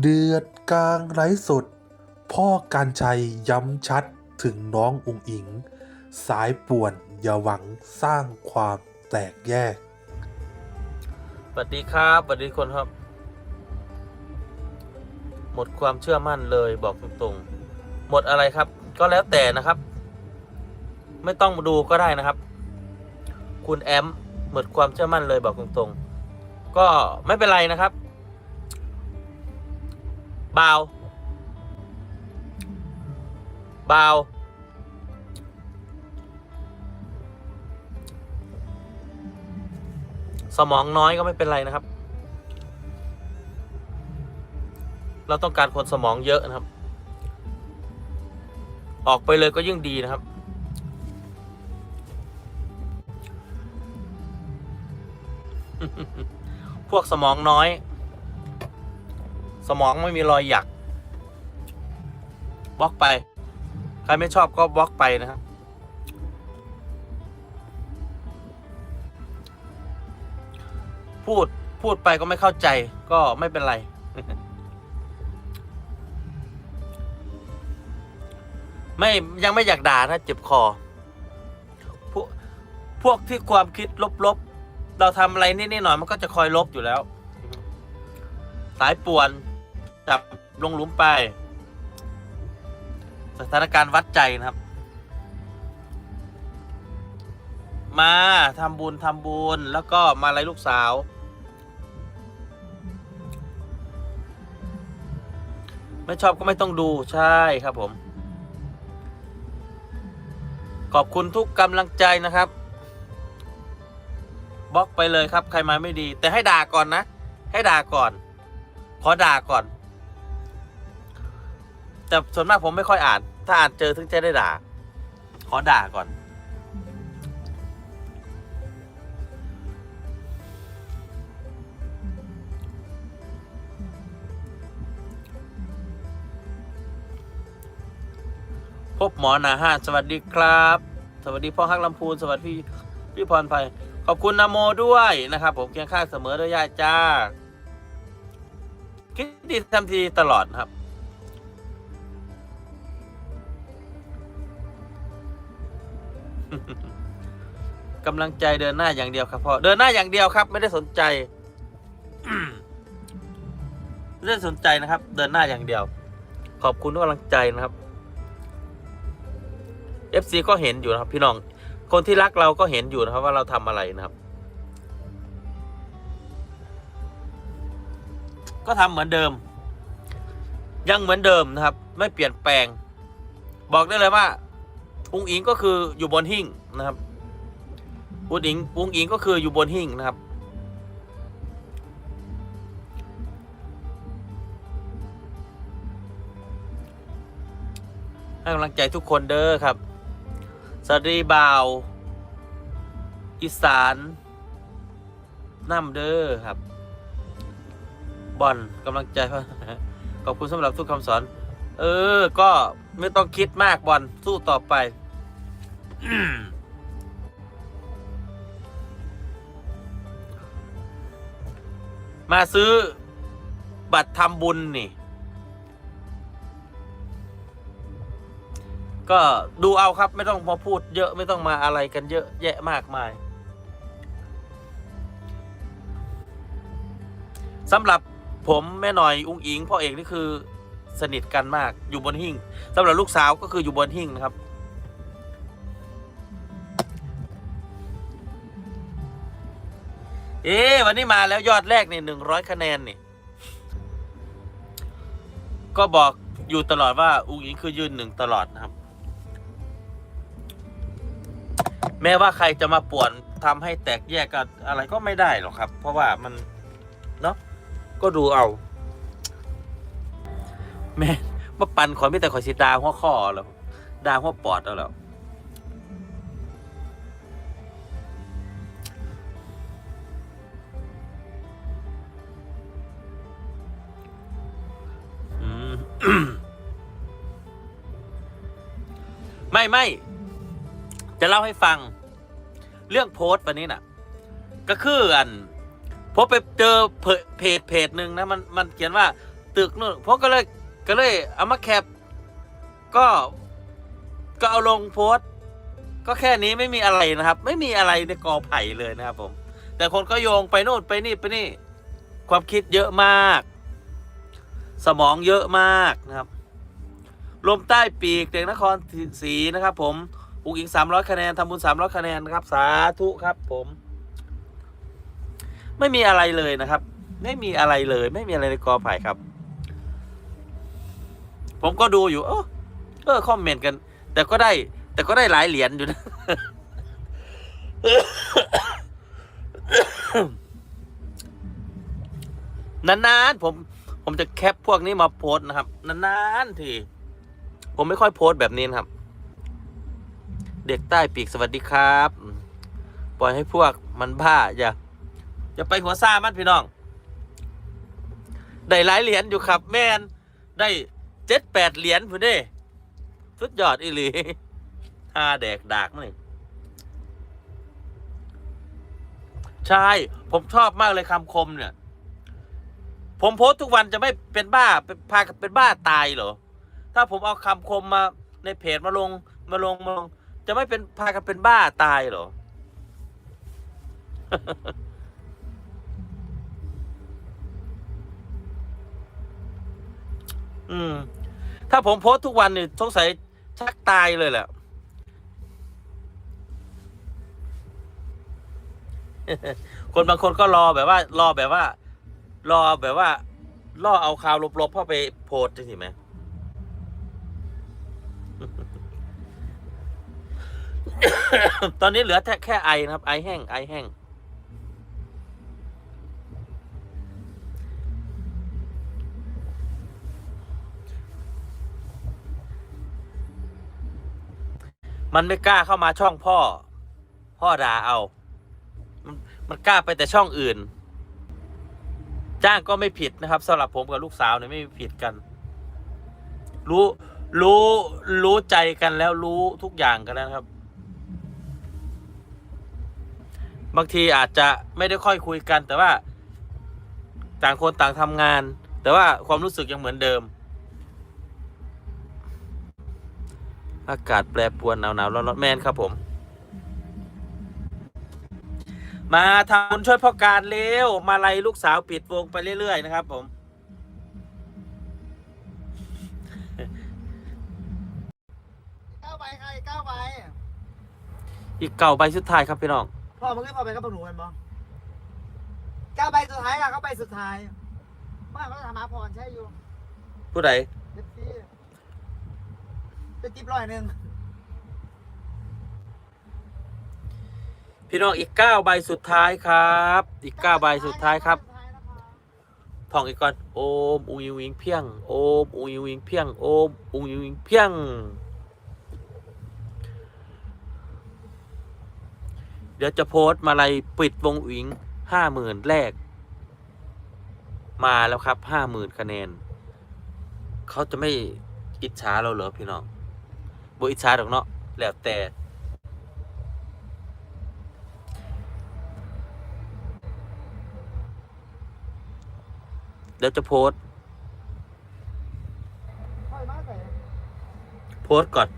เดือดกลางไร้สด พ่อการชัยย้ำชัดถึงน้องอุงอิง สายป่วนอย่าหวังสร้างความแตกแยกสวัสดีครับสวัสดีคนครับ หมดความเชื่อมั่นเลยบอกตรงๆ หมดอะไรครับ ก็แล้วแต่นะครับ ไม่ต้องมาดูก็ได้นะครับ คุณแอมหมดความเชื่อมั่นเลยบอกตรงๆ ก็ไม่เป็นไรนะครับ บาวบาวสมองน้อยก็ไม่เป็นไรนะครับ เราต้องการคนสมองเยอะนะครับ ออกไปเลยก็ยิ่งดีนะครับ พวกสมองน้อย สมองไม่มีรอยหยักบล็อกไป ใครไม่ชอบก็บล็อกไปนะครับพูดพูดไปก็ไม่เข้าใจก็ไม่เป็นไร ไม่ยังไม่อยากด่านะเจ็บคอ พวกพวกที่ความคิดลบๆ เราทำอะไรนิดๆหน่อยมันก็จะคอยลบอยู่แล้ว สายป่วน จับลงหลุมไป สถานการณ์วัดใจนะครับ มาทำบุญทำบุญแล้วก็มาอะไรลูกสาว ไม่ชอบก็ไม่ต้องดูใช่ครับผม ขอบคุณทุกกำลังใจนะครับบล็อกไปเลยครับ ใครมาไม่ดี แต่ให้ด่าก่อนนะ ให้ด่าก่อน ขอด่าก่อน แต่ส่วนมากผมไม่ค่อยอ่าน ถ้าอ่านเจอถึงจะได้ด่า ขอด่าก่อน พบหมอนาห้าสวัสดีครับ สวัสดีพ่อฮักลำพูน สวัสดีพี่พี่พรภัย ขอบคุณนโมด้วยนะครับ ผมเคียงข้างเสมอด้วยย่าจ้า คิดดีทำทีตลอดครับ กำลังใจเดินหน้าอย่างเดียวครับพ่อเดินหน้าอย่างเดียวครับ ไม่ได้สนใจไม่ได้สนใจนะครับ เดินหน้าอย่างเดียว ขอบคุณทุกกำลังใจนะครับ FC ก็เห็นอยู่นะครับ พี่น้อง คนที่รักเราก็เห็นอยู่นะครับ ว่าเราทำอะไรนะครับ ก็ทำเหมือนเดิม ยังเหมือนเดิมนะครับ ไม่เปลี่ยนแปลง บอกได้เลยว่า อุ้งอิงก็คืออยู่บนหิ้งนะครับอุ้งอิงอุ้งอิงก็คืออยู่บนหิ้งนะครับ ให้กำลังใจทุกคนเด้อครับสวัสดีบ่าวอีสานน้ำเด้อครับ บอลกำลังใจพ่ขอบคุณสำหรับทุกคำสอน เออ ก็ไม่ต้องคิดมากบอลสู้ต่อไป มาซื้อบัตรทำบุญนี่ ก็ดูเอาครับไม่ต้องมาพูดเยอะไม่ต้องมาอะไรกันเยอะแยะมากมายสำหรับผมแม่หน่อยอุ้งอิงพ่อเอกนี่คือสนิทกันมากอยู่บนหิ้งสำหรับลูกสาวก็คืออยู่บนหิ้งนะครับ เอ๊วันนี้มาแล้วยอดแรกนี่หนึ่งร้อยคะแนนนี่ ก็บอกอยู่ตลอดว่าอุ้งอิงคือยืนหนึ่งตลอดนะครับ แม้ว่าใครจะมาป่วนทำให้แตกแยกกันอะไรก็ไม่ได้หรอกครับ เพราะว่ามันเนาะก็ดูเอา แม่มาปั่นขอไม่แต่ขอสิดาหัวข้อแล้วดาหัวปอดแล้ว ไม่ไม่จะเล่าให้ฟัง เรื่องโพสต์วันนี้น่ะ ก็คืออันผมไปเจอเพจเพจเพจหนึ่งนะมันมันเขียนว่า ตึกนู่นผมก็เลยก็เลยเอามาแคป ก็ก็เอาลงโพสต์ ก็แค่นี้ไม่มีอะไรนะครับ ไม่มีอะไรในกอไผ่เลยนะครับผม แต่คนก็โยงไปโน่นไปนี่ไปนี่ ความคิดเยอะมาก สมองเยอะมากนะครับลมใต้ปีกเด็กนครศรีนะครับ ผมอุกอิงสามร้อยคะแนนทำบุญสามร้อยคะแนนนะครับ สาธุครับ ผม ไม่มีอะไรเลยนะครับ ไม่มีอะไรเลย ไม่มีอะไรในกอไผ่ครับ ผมก็ดูอยู่เออเออคอมเมนต์กัน แต่ก็ได้ แต่ก็ได้หลายเหรียญอยู่นะนานๆผม ผมจะแคปพวกนี้มาโพสนะครับ นานๆที ผมไม่ค่อยโพสแบบนี้นะครับ เด็กใต้ปีกสวัสดีครับ ปล่อยให้พวกมันบ้าอย่าอย่าไปหัวซ่ามันพี่น้อง ได้หลายเหรียญอยู่ครับ แมนได้เจ็ดแปดเหรียญพุ่นเด้สุดยอดอีหลีท่าแดกดากมันนี่ใช่ ผมชอบมากเลยคำคมเนี่ย ผมโพสต์ทุกวันจะไม่เป็นบ้าเป็นพาเป็นบ้าตายเหรอ ถ้าผมเอาคำคมมาในเพจมาลงมาลงมาลง จะไม่เป็นพากันเป็นบ้าตายเหรอ อืม ถ้าผมโพสต์ทุกวันนี่สงสัยชักตายเลยแหละคนบางคนก็รอแบบว่ารอแบบว่า รอแบบว่าล่อเอาข่าวลบๆเข้าไปโพสใช่ไหมตอนนี้เหลือแค่แค่ไอนะครับ ไอแห้งไอแห้งมันไม่กล้าเข้ามาช่องพ่อ พ่อด่าเอา มันมันกล้าไปแต่ช่องอื่น จ้างก็ไม่ผิดนะครับสำหรับผมกับลูกสาวเนี่ยไม่ผิดกัน รู้รู้รู้ใจกันแล้วรู้ทุกอย่างกันแล้วนะครับ บางทีอาจจะไม่ได้ค่อยคุยกัน แต่ว่า ต่างคนต่างทำงาน แต่ว่าความรู้สึกยังเหมือนเดิม อากาศแปรปรวนหนาวหนาวร้อนร้อนแมนครับผม มาทำบุญช่วยพ่อการเร็ว มาไล่ลูกสาวปิดวงไปเรื่อย ๆ นะครับ ผม เก้าใบใครเก้าใบอีกเก่าใบสุดท้ายครับพี่น้อง พ่อมึงขึ้นพอไปกับพวกหนูกันบ้างเก้าใบสุดท้ายอะเขาใบสุดท้ายว่าเขาจะทำมาพรใช่อยู่ผู้ใดเด็ดซีเป็นจิ๊บร้อยหนึ่ง พี่น้องอีกเก้าใบสุดท้ายครับ อีกเก้าใบสุดท้ายครับท่องอีกก่อนโอมอุงยิงวิงเพียงโอมอุงยิงวิงเพียงโอมอุงยิงวิงเพียง เดี๋ยวจะโพสต์มาลัยปิดวงอิงห้าหมื่นแรก มาแล้วครับห้าหมื่นคะแนน เขาจะไม่อิจฉาเราเหรอพี่น้องบ่อิจฉาดอกเนาะแล้วแต่ ดี๋ยวจะโพสโพสก่อน